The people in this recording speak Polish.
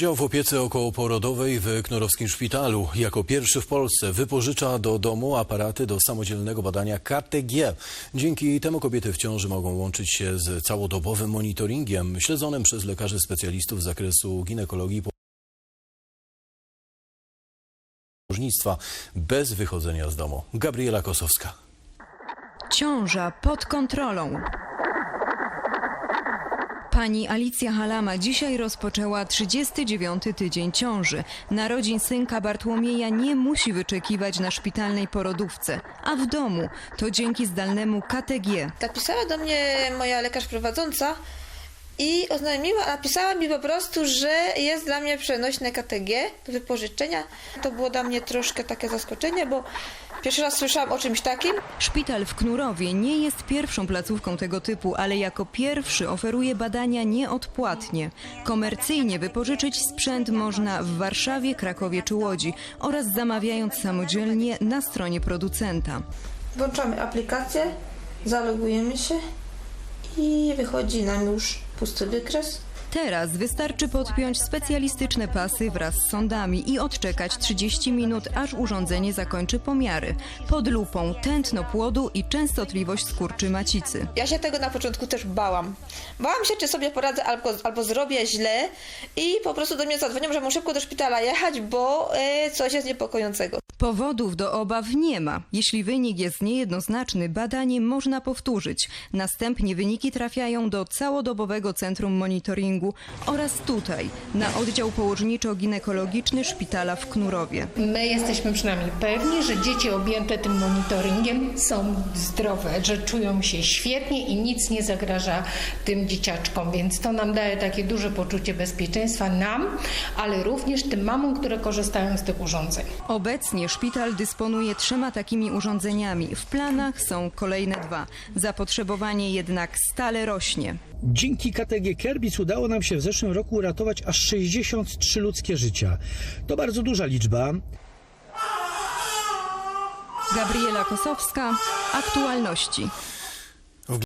Oddział w opiece okołoporodowej w Knorowskim Szpitalu jako pierwszy w Polsce wypożycza do domu aparaty do samodzielnego badania KTG. Dzięki temu kobiety w ciąży mogą łączyć się z całodobowym monitoringiem śledzonym przez lekarzy specjalistów z zakresu ginekologii położnictwa bez wychodzenia z domu. Gabriela Kosowska. Ciąża pod kontrolą. Pani Alicja Halama dzisiaj rozpoczęła 39 tydzień ciąży. Narodzin synka Bartłomieja nie musi wyczekiwać na szpitalnej porodówce, a w domu to dzięki zdalnemu KTG. Napisała do mnie moja lekarz prowadząca i oznajmiła, napisała mi po prostu, że jest dla mnie przenośne KTG do wypożyczenia. To było dla mnie troszkę takie zaskoczenie, bo pierwszy raz słyszałam o czymś takim. Szpital w Knurowie nie jest pierwszą placówką tego typu, ale jako pierwszy oferuje badania nieodpłatnie. Komercyjnie wypożyczyć sprzęt można w Warszawie, Krakowie czy Łodzi oraz zamawiając samodzielnie na stronie producenta. Włączamy aplikację, zalogujemy się i wychodzi nam już pusty wykres. Teraz wystarczy podpiąć specjalistyczne pasy wraz z sondami i odczekać 30 minut, aż urządzenie zakończy pomiary. Pod lupą tętno płodu i częstotliwość skurczy macicy. Ja się tego na początku też bałam. Bałam się, czy sobie poradzę albo, albo zrobię źle i po prostu do mnie zadzwonią, że muszę szybko do szpitala jechać, bo e, coś jest niepokojącego. Powodów do obaw nie ma. Jeśli wynik jest niejednoznaczny, badanie można powtórzyć. Następnie wyniki trafiają do całodobowego centrum monitoringu oraz tutaj, na oddział położniczo-ginekologiczny szpitala w Knurowie. My jesteśmy przynajmniej pewni, że dzieci objęte tym monitoringiem są zdrowe, że czują się świetnie i nic nie zagraża tym dzieciaczkom, więc to nam daje takie duże poczucie bezpieczeństwa nam, ale również tym mamom, które korzystają z tych urządzeń. Obecnie szpital dysponuje trzema takimi urządzeniami. W planach są kolejne dwa. Zapotrzebowanie jednak stale rośnie. Dzięki KTG Kerbis udało nam się w zeszłym roku uratować aż 63 ludzkie życia. To bardzo duża liczba. Gabriela Kosowska, aktualności.